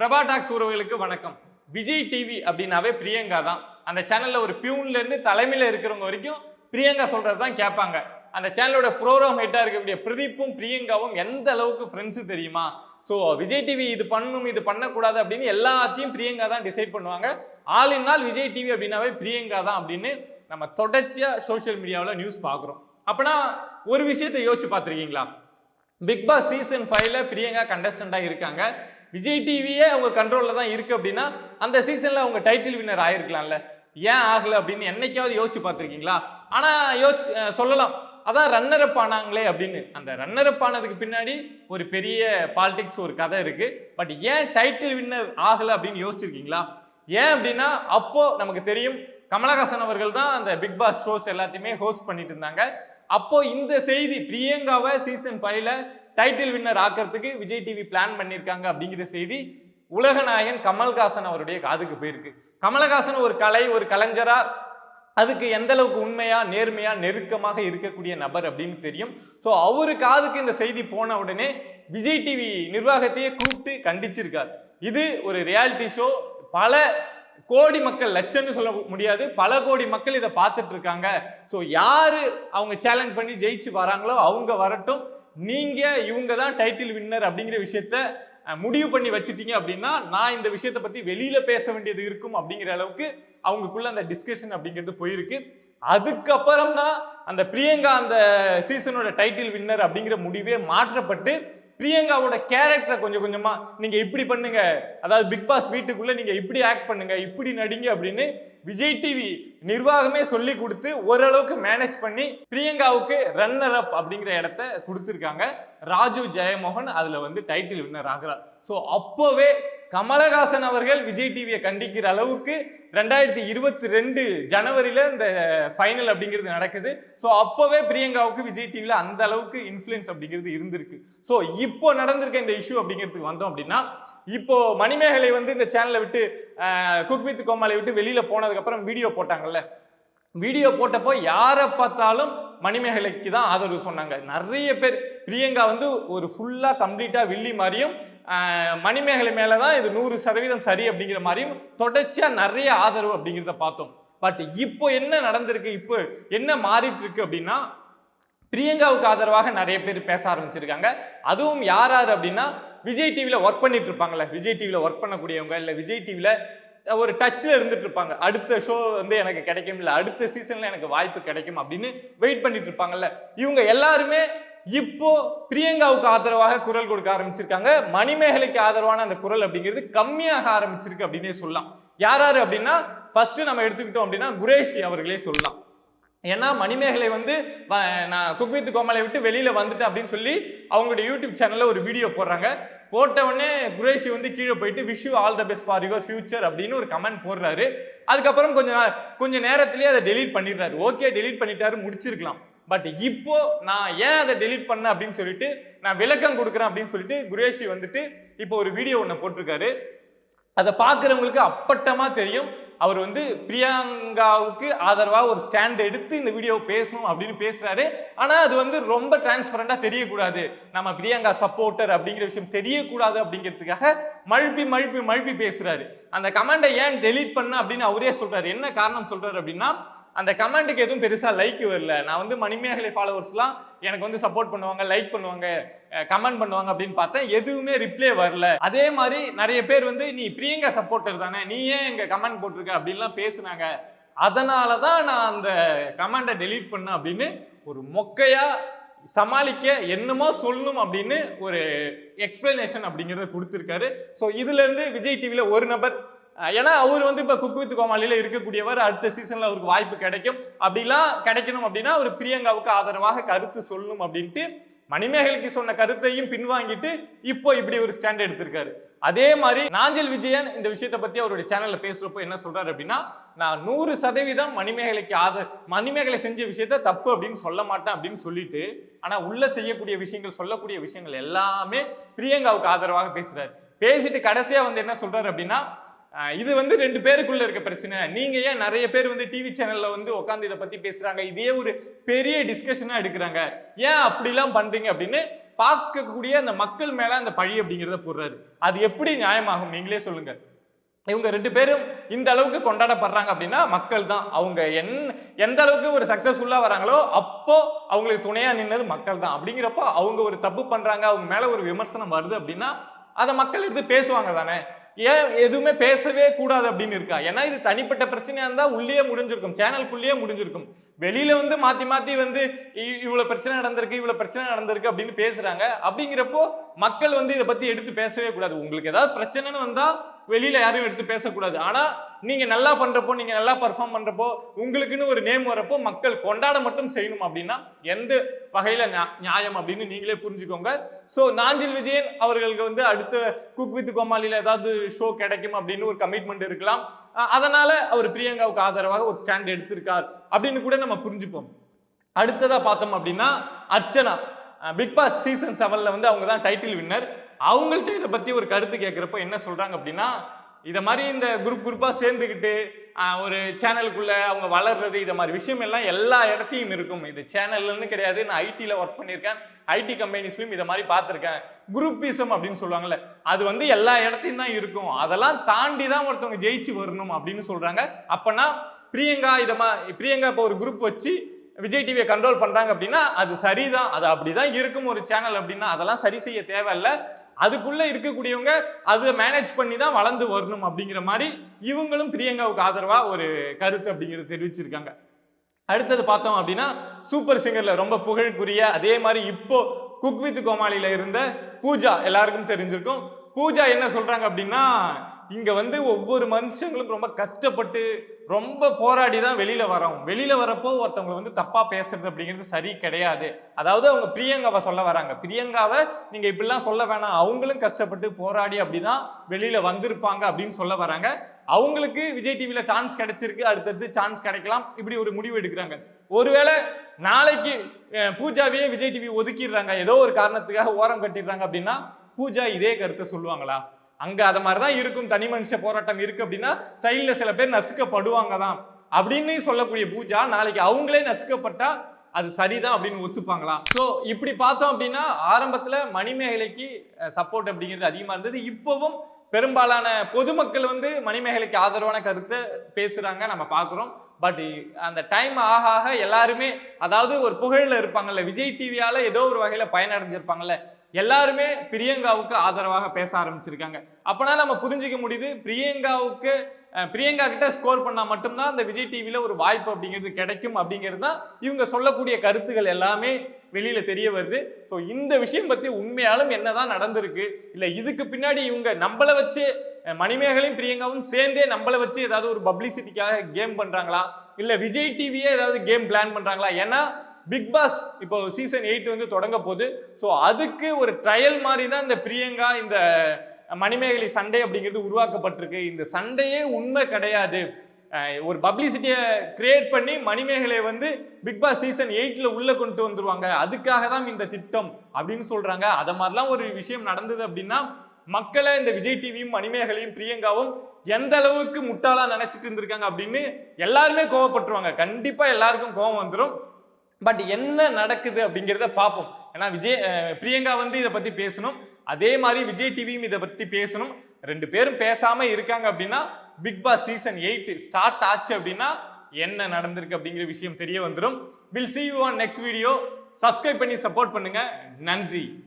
Prabha tax உறவுகளுக்கு வணக்கம். Vijay TV அப்படின்னாவே பிரியங்கா தான். அந்த சேனலில் ஒரு பியூன்லேருந்து தலைமையில் இருக்கிறவங்க வரைக்கும் பிரியங்கா சொல்கிறது தான் கேட்பாங்க. அந்த சேனலோட ப்ரோக்ராம் ஹெட்டாக இருக்கக்கூடிய பிரதீப்பும் பிரியங்காவும் எந்த அளவுக்கு ஃப்ரெண்ட்ஸு தெரியுமா? ஸோ விஜய் டிவி இது பண்ணணும் இது பண்ணக்கூடாது அப்படின்னு எல்லாத்தையும் பிரியங்கா தான் டிசைட் பண்ணுவாங்க. All in all Vijay TV அப்படின்னாவே பிரியங்கா தான் அப்படின்னு நம்ம தொடர்ச்சியாக சோஷியல் மீடியாவில் நியூஸ் பார்க்குறோம். அப்போனா ஒரு விஷயத்தை யோசிச்சு பார்த்துருக்கீங்களா? பிக் பாஸ் சீசன் ஃபைவ்ல பிரியங்கா கண்டஸ்டண்டாக இருக்காங்க. விஜய் டிவியே அவங்க கண்ட்ரோலில் தான் இருக்குது அப்படின்னா அந்த சீசனில் அவங்க டைட்டில் வின்னர் ஆயிருக்கலாம்ல. ஏன் ஆகலை அப்படின்னு என்னைக்காவது யோசிச்சு பார்த்துருக்கீங்களா? ஆனால் யோசி சொல்லலாம். அதான் ரன்னர் அப் ஆனாங்களே அப்படின்னு. அந்த ரன்னர் அப் ஆனதுக்கு பின்னாடி ஒரு பெரிய பாலிடிக்ஸ் ஒரு கதை இருக்குது பட் ஏன் டைட்டில் வின்னர் ஆகலை அப்படின்னு யோசிச்சிருக்கீங்களா? ஏன் அப்படின்னா அப்போது நமக்கு தெரியும் கமலஹாசன் அவர்கள் தான் அந்த பிக் பாஸ் ஷோஸ் எல்லாத்தையுமே ஹோஸ்ட் பண்ணிட்டு இருந்தாங்க. அப்போ இந்த செய்தி பிரியங்காவை சீசன் ஃபைவ்ல டைட்டில் வின்னர் ஆக்கிறதுக்கு விஜய் டிவி பிளான் பண்ணியிருக்காங்க அப்படிங்கிற செய்தி உலகநாயகன் கமல்ஹாசன் அவருடைய காதுக்கு போயிருக்கு. கமலஹாசன் ஒரு கலை ஒரு கலைஞரா அதுக்கு எந்த அளவுக்கு உண்மையா நேர்மையா நெருக்கமாக இருக்கக்கூடிய நபர் அப்படின்னு தெரியும். ஸோ அவரு காதுக்கு இந்த செய்தி போன உடனே விஜய் டிவி நிர்வாகத்தையே கூப்பிட்டு கண்டிச்சிருக்கார். இது ஒரு ரியாலிட்டி ஷோ பல கோடி மக்கள் லட்சம்னு சொல்ல முடியாது. பல கோடி மக்கள் இதை பார்த்துட்டு இருக்காங்க. ஸோ யாரு அவங்க சேலஞ்ச் பண்ணி ஜெயிச்சு வராங்களோ அவங்க வரட்டும். நீங்கள் இவங்க தான் டைட்டில் வின்னர் அப்படிங்கிற விஷயத்த முடிவு பண்ணி வச்சுட்டீங்க அப்படின்னா நான் இந்த விஷயத்தை பற்றி வெளியில் பேச வேண்டியது இருக்கும் அப்படிங்கிற அளவுக்கு அவங்களுக்குள்ள அந்த டிஸ்கஷன் அப்படிங்கிறது போயிருக்கு. அதுக்கப்புறம் தான் அந்த பிரியங்கா அந்த சீசனோட டைட்டில் வின்னர் அப்படிங்கிற முடிவே மாற்றப்பட்டு பிரியங்காவோட கேரக்டரை கொஞ்சம் கொஞ்சமா நீங்க இப்படி பண்ணுங்க. அதாவது பிக் பாஸ் வீட்டுக்குள்ள நீங்க இப்படி ஆக்ட் பண்ணுங்க இப்படி நடிங்க அப்படின்னு விஜய் டிவி நிர்வாகமே சொல்லி கொடுத்து ஓரளவுக்கு மேனேஜ் பண்ணி பிரியங்காவுக்கு ரன்னர் அப் அப்படிங்கிற இடத்த கொடுத்துருக்காங்க. ராஜு ஜெயமோகன் அதுல வந்து டைட்டில் வின்னர் ஆகிறார். ஸோ அப்போவே கமலஹாசன் அவர்கள் விஜய் டிவியை கண்டிக்கிற அளவுக்கு ரெண்டாயிரத்தி இருபத்தி ரெண்டு ஜனவரியில் இந்த ஃபைனல் அப்படிங்கிறது நடக்குது. ஸோ அப்போவே பிரியங்காவுக்கு விஜய் டிவியில் அந்த அளவுக்கு இன்ஃப்ளூயன்ஸ் அப்படிங்கிறது இருந்திருக்கு. ஸோ இப்போ நடந்திருக்க இந்த இஷ்யூ அப்படிங்கிறதுக்கு வந்தோம் அப்படின்னா இப்போ மணிமேகலை வந்து இந்த சேனலை விட்டு குக் வித் கோமாலை விட்டு வெளியில் போனதுக்கப்புறம் வீடியோ போட்டாங்கல்ல. வீடியோ போட்டப்போ யாரை பார்த்தாலும் மணிமேகலைக்கு தான் ஆதரவு சொன்னாங்க. நிறைய பேர் பிரியங்கா வந்து ஒரு ஃபுல்லாக கம்ப்ளீட்டாக வில்லி மாதிரியும் மணிமேகலை மேலே தான் இது நூறு சதவீதம் சரி அப்படிங்கிற மாதிரியும் தொடர்ச்சியாக நிறைய ஆதரவு அப்படிங்கிறத பார்த்தோம். பட் இப்போ என்ன நடந்திருக்கு? இப்போ என்ன மாறிட்டு இருக்கு அப்படின்னா பிரியங்காவுக்கு ஆதரவாக நிறைய பேர் பேச ஆரம்பிச்சிருக்காங்க. அதுவும் யார் யார் அப்படின்னா விஜய் டிவியில் ஒர்க் பண்ணிட்டு இருப்பாங்கல்ல. விஜய் டிவியில் ஒர்க் பண்ணக்கூடியவங்க இல்லை விஜய் டிவியில் ஒரு டச்சில் இருந்துட்டு இருப்பாங்க. அடுத்த ஷோ வந்து எனக்கு கிடைக்கும் இல்லை அடுத்த சீசனில் எனக்கு வாய்ப்பு கிடைக்கும் அப்படின்னு வெயிட் பண்ணிட்டு இருப்பாங்கல்ல. இவங்க எல்லாருமே இப்போ பிரியங்காவுக்கு ஆதரவாக குரல் கொடுக்க ஆரம்பிச்சிருக்காங்க. மணிமேகலைக்கு ஆதரவான அந்த குரல் அப்படிங்கிறது கம்மியாக ஆரம்பிச்சிருக்கு அப்படின்னே சொல்லலாம். யார் யார் அப்படின்னா ஃபர்ஸ்ட் நம்ம எடுத்துக்கிட்டோம் அப்படின்னா குரேஷி அவர்களே சொல்லலாம். ஏன்னா மணிமேகலை வந்து நான் குக்வித் கோமலை விட்டு வெளியில வந்துட்டேன் அப்படின்னு சொல்லி அவங்களுடைய யூடியூப் சேனல்ல ஒரு வீடியோ போடுறாங்க. போட்ட உடனே குரேஷி வந்து கீழே போயிட்டு wish all the best for your future அப்படின்னு ஒரு கமெண்ட் போடுறாரு. அதுக்கப்புறம் கொஞ்சம் கொஞ்சம் கொஞ்ச நேரத்திலேயே அதை டெலீட் பண்ணிடுறாரு. ஓகே டெலீட் பண்ணிட்டாரு முடிச்சிருக்கலாம். பட் இப்போ நான் ஏன் அதை டெலீட் பண்ணேன் அப்படின்னு சொல்லிட்டு நான் விளக்கம் கொடுக்குறேன் அப்படின்னு சொல்லிட்டு குரேஷி வந்துட்டு இப்போ ஒரு வீடியோ ஒன்று போட்டிருக்காரு. அதை பார்க்குறவங்களுக்கு அப்பட்டமாக தெரியும். அவர் வந்து பிரியங்காவுக்கு ஆதரவாக ஒரு ஸ்டாண்ட் எடுத்து இந்த வீடியோவை பேசணும் அப்படின்னு பேசுகிறாரு ஆனால் அது வந்து ரொம்ப டிரான்ஸ்பரண்டாக தெரியக்கூடாது. நம்ம பிரியங்கா சப்போர்ட்டர் அப்படிங்கிற விஷயம் தெரியக்கூடாது அப்படிங்கிறதுக்காக மழுப்பி மழுப்பி மழுப்பி பேசுகிறாரு அந்த கமெண்டை ஏன் டெலீட் பண்ண அப்படின்னு அவரே சொல்கிறாரு என்ன காரணம் சொல்கிறார் அப்படின்னா அந்த கமெண்ட்டுக்கு எதுவும் பெருசாக லைக் வரல. நான் வந்து மணிமேகலை ஃபாலோவர்ஸ்லாம் எனக்கு வந்து சப்போர்ட் பண்ணுவாங்க லைக் பண்ணுவாங்க கமெண்ட் பண்ணுவாங்க அப்படின்னு பார்த்தேன். எதுவுமே ரிப்ளை வரல. அதே மாதிரி நிறைய பேர் வந்து நீ பிரியங்கா சப்போர்ட்டர் தானே நீ ஏன் எங்கள் கமெண்ட் போட்டிருக்க? அப்படின்லாம் பேசுனாங்க. அதனால தான் நான் அந்த கமெண்டை டெலீட் பண்ணேன் அப்படின்னு ஒரு மொக்கையாக சமாளிக்க என்னமோ சொல்லணும் அப்படின்னு ஒரு எக்ஸ்பிளனேஷன் அப்படிங்கிறத கொடுத்துருக்காரு. ஸோ இதுலேருந்து விஜய் டிவியில் ஒரு நபர் ஏன்னா அவர் வந்து இப்போ குக் வித் கோமாளியில் இருக்கக்கூடியவர் அடுத்த சீசனில் அவருக்கு வாய்ப்பு கிடைக்கும். அப்படிலாம் கிடைக்கணும் அப்படின்னா அவர் பிரியங்காவுக்கு ஆதரவாக கருத்து சொல்லணும் அப்படின்ட்டு மணிமேகலைக்கு சொன்ன கருத்தையும் பின்வாங்கிட்டு இப்போ இப்படி ஒரு ஸ்டாண்ட் எடுத்திருக்காரு. அதே மாதிரி நாஞ்சல் விஜயன் இந்த விஷயத்தை பற்றி அவருடைய சேனலில் பேசுகிறப்போ என்ன சொல்கிறாரு அப்படின்னா நான் நூறு சதவீதம் மணிமேகலைக்கு ஆத மணிமேகலை செஞ்ச விஷயத்த தப்பு அப்படின்னு சொல்ல மாட்டேன் அப்படின்னு சொல்லிட்டு ஆனால் உள்ளே செய்யக்கூடிய விஷயங்கள் சொல்லக்கூடிய விஷயங்கள் எல்லாமே பிரியங்காவுக்கு ஆதரவாக பேசுகிறார் பேசிட்டு கடைசியாக வந்து என்ன சொல்கிறார் அப்படின்னா இது வந்து ரெண்டு பேருக்குள்ள இருக்க பிரச்சனை. நீங்க ஏன் நிறைய பேர் வந்து டிவி சேனல்ல வந்து உட்காந்து இதை பத்தி பேசுறாங்க? இதே ஒரு பெரிய டிஸ்கஷனா எடுக்கிறாங்க. ஏன் அப்படிலாம் பண்றீங்க அப்படின்னு பார்க்கக்கூடிய அந்த மக்கள் மேல அந்த பழி அப்படிங்கிறத போடுறாரு. அது எப்படி நியாயமாகும்? நீங்களே சொல்லுங்க. இவங்க ரெண்டு பேரும் இந்த அளவுக்கு கொண்டாடப்படுறாங்க அப்படின்னா மக்கள் தான். அவங்க என் எந்த அளவுக்கு ஒரு சக்ஸஸ்ஃபுல்லாக வராங்களோ அப்போ அவங்களுக்கு துணையாக நின்னது மக்கள் தான். அப்படிங்கிறப்போ அவங்க ஒரு தப்பு பண்ணுறாங்க அவங்க மேலே ஒரு விமர்சனம் வருது அப்படின்னா அதை மக்கள் எடுத்து பேசுவாங்க தானே. ஏன் எதுவுமே பேசவே கூடாது அப்படின்னு இருக்கா? ஏன்னா இது தனிப்பட்ட பிரச்சனையா இருந்தா உள்ளே முடிஞ்சிருக்கும். சேனலுக்குள்ளேயே முடிஞ்சிருக்கும். வெளியில வந்து மாத்தி மாத்தி வந்து இவ்வளவு பிரச்சனை நடந்திருக்கு இவ்வளவு பிரச்சனை நடந்திருக்கு அப்படின்னு பேசுறாங்க. அப்படிங்கிறப்போ மக்கள் வந்து இதை பத்தி எடுத்து பேசவே கூடாது. உங்களுக்கு ஏதாவது பிரச்சனைன்னு வந்தா வெளியில் யாரும் எடுத்து பேசக்கூடாது. ஆனால் நீங்கள் நல்லா பண்ணுறப்போ நீங்கள் நல்லா பர்ஃபார்ம் பண்ணுறப்போ உங்களுக்குன்னு ஒரு நேம் வரப்போ மக்கள் கொண்டாட மட்டும் செய்யணும் அப்படின்னா எந்த வகையில் நியா- நியாயம் அப்படின்னு நீங்களே புரிஞ்சுக்கோங்க. ஸோ நாஞ்சில் விஜயன் அவர்களுக்கு வந்து அடுத்த குக் வித் கோமாளியில் ஏதாவது ஷோ கிடைக்கும் அப்படின்னு ஒரு கமிட்மெண்ட் இருக்கலாம். அதனால் அவர் பிரியங்காவுக்கு ஆதரவாக ஒரு ஸ்டாண்ட் எடுத்திருக்கார் அப்படின்னு கூட நம்ம புரிஞ்சுப்போம். அடுத்ததாக பார்த்தோம் அப்படின்னா அர்ச்சனா. பிக் பாஸ் சீசன் செவனில் வந்து அவங்க தான் டைட்டில் வின்னர் அவங்கள்ட்ட இதை பற்றி ஒரு கருத்து கேட்குறப்போ என்ன சொல்கிறாங்க அப்படின்னா இதை மாதிரி இந்த குரூப் குரூப்பாக சேர்ந்துக்கிட்டு ஒரு சேனலுக்குள்ளே அவங்க வளர்றது இதை மாதிரி விஷயம் எல்லாம் எல்லா இடத்தையும் இருக்கும். இது சேனல்னு கிடையாது. நான் ஐடியில் ஒர்க் பண்ணியிருக்கேன். ஐடி கம்பெனிஸ்லையும் இதை மாதிரி பார்த்துருக்கேன். குரூப்பிசம் அப்படின்னு சொல்லுவாங்கல்ல அது வந்து எல்லா இடத்தையும் தான் இருக்கும். அதெல்லாம் தாண்டி தான் ஒருத்தவங்க ஜெயிச்சு வரணும் அப்படின்னு சொல்கிறாங்க அப்போனா பிரியங்கா இதை மா பிரியங்கா இப்போ ஒரு குரூப் வச்சு விஜய் டிவியை கண்ட்ரோல் பண்ணுறாங்க அப்படின்னா அது சரிதான். அது அப்படிதான் இருக்கும் ஒரு சேனல் அப்படின்னா அதெல்லாம் சரி செய்ய தேவையில்ல. அதுக்குள்ளே இருக்கக்கூடியவங்க அதை மேனேஜ் பண்ணி தான் வளர்ந்து வரணும் அப்படிங்கிற மாதிரி இவங்களும் பிரியங்காவுக்கு ஆதரவாக ஒரு கருத்து அப்படிங்கிறது தெரிவிச்சிருக்காங்க. அடுத்தது பார்த்தோம் அப்படின்னா சூப்பர் சிங்கரில் ரொம்ப புகழுக்குரிய அதே மாதிரி இப்போ குக் வித் கோமாளியில் இருந்த பூஜா எல்லாருக்கும் தெரிஞ்சிருக்கும். பூஜா என்ன சொல்கிறாங்க அப்படின்னா இங்கே வந்து ஒவ்வொரு மனுஷங்களும் ரொம்ப கஷ்டப்பட்டு ரொம்ப போராடி தான் வெளியில் வரோம் வெளியில் வரப்போ ஒருத்தவங்க வந்து தப்பாக பேசுறது அப்படிங்கிறது சரி கிடையாது. அதாவது அவங்க பிரியங்காவை சொல்ல வராங்க. பிரியங்காவை நீங்கள் இப்படிலாம் சொல்ல வேணாம். அவங்களும் கஷ்டப்பட்டு போராடி அப்படிதான் வெளியில் வந்திருப்பாங்க அப்படின்னு சொல்ல வராங்க. அவங்களுக்கு விஜய் டிவியில் சான்ஸ் கிடைச்சிருக்கு. அடுத்தடுத்து சான்ஸ் கிடைக்கலாம். இப்படி ஒரு முடிவு எடுக்கிறாங்க. ஒருவேளை நாளைக்கு பூஜாவையே விஜய் டிவி ஒதுக்கிடுறாங்க. ஏதோ ஒரு காரணத்துக்காக ஓரம் கட்டிடுறாங்க அப்படின்னா பூஜா இதே கருத்தை சொல்லுவாங்களா? அங்க அதை மாதிரி தான் இருக்கும். தனி மனுஷ போராட்டம் இருக்கு அப்படின்னா சைடில் சில பேர் நசுக்கப்படுவாங்க தான். அப்படின்னு சொல்லக்கூடிய பூஜா நாளைக்கு அவங்களே நசுக்கப்பட்டா அது சரிதான் அப்படின்னு ஒத்துப்பாங்களா? ஸோ இப்படி பார்த்தோம் அப்படின்னா ஆரம்பத்துல மணிமேகலைக்கு சப்போர்ட் அப்படிங்கிறது அதிகமா இருந்தது. இப்போவும் பெரும்பாலான பொதுமக்கள் வந்து மணிமேகலைக்கு ஆதரவான கருத்தை பேசுறாங்க நம்ம பார்க்குறோம். பட் அந்த டைம் ஆக ஆக எல்லாருமே அதாவது ஒரு புகழில் இருப்பாங்கல்ல விஜய் டிவியால ஏதோ ஒரு வகையில் பயனடைஞ்சிருப்பாங்கல்ல எல்லாருமே பிரியங்காவுக்கு ஆதரவாக பேச ஆரம்பிச்சிருக்காங்க. அப்பனா நம்ம புரிஞ்சுக்க முடியுது பிரியங்காவுக்கு பிரியங்கா கிட்ட ஸ்கோர் பண்ணால் மட்டும்தான் அந்த விஜய் டிவியில் ஒரு வாய்ப்பு அப்படிங்கிறது கிடைக்கும் அப்படிங்கிறது தான் இவங்க சொல்லக்கூடிய கருத்துகள் எல்லாமே வெளியில் தெரிய வருது. ஸோ இந்த விஷயம் பற்றி உண்மையாலும் என்னதான் நடந்திருக்கு இல்லை இதுக்கு பின்னாடி இவங்க நம்மளை வச்சு மணிமேகலையும் பிரியங்காவும் சேர்ந்தே நம்மளை வச்சு ஏதாவது ஒரு பப்ளிசிட்டிக்காக கேம் பண்ணுறாங்களா இல்லை விஜய் டிவியே ஏதாவது கேம் பிளான் பண்ணுறாங்களா ஏன்னா பிக் பாஸ் இப்போ சீசன் எயிட் வந்து தொடங்க போகுது. ஸோ அதுக்கு ஒரு ட்ரையல் மாதிரி தான் இந்த பிரியங்கா இந்த மணிமேகலை சண்டை அப்படிங்கிறது உருவாக்கப்பட்டிருக்கு. இந்த சண்டையே உண்மை கிடையாது. ஒரு பப்ளிசிட்டியை கிரியேட் பண்ணி மணிமேகலை வந்து பிக் பாஸ் சீசன் எயிட்டில் உள்ளே கொண்டு வந்துருவாங்க. அதுக்காக தான் இந்த திட்டம் அப்படின்னு சொல்கிறாங்க அதை மாதிரிலாம் ஒரு விஷயம் நடந்தது அப்படின்னா மக்களை இந்த விஜய் டிவியும் மணிமேகலையும் பிரியங்காவும் எந்த அளவுக்கு முட்டாளாக நினச்சிட்டு இருந்திருக்காங்க அப்படின்னு எல்லாருமே கோவப்பட்டுருவாங்க. கண்டிப்பாக எல்லாருக்கும் கோவம் வந்துடும் பட் என்ன நடக்குது அப்படிங்கிறத பார்ப்போம். ஏன்னா விஜய் பிரியங்கா வந்து இதை பற்றி பேசணும். அதே மாதிரி விஜய் டிவியும் இதை பற்றி பேசணும். ரெண்டு பேரும் பேசாமல் இருக்காங்க அப்படின்னா Bigg Boss season eight start ஆச்சு அப்படின்னா என்ன நடந்திருக்கு அப்படிங்கிற விஷயம் தெரிய வந்துடும் will see you on next video subscribe பண்ணி சப்போர்ட் பண்ணுங்க. நன்றி.